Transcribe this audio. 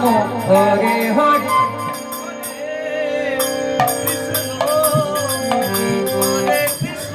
Ram Hare Hare Krishna.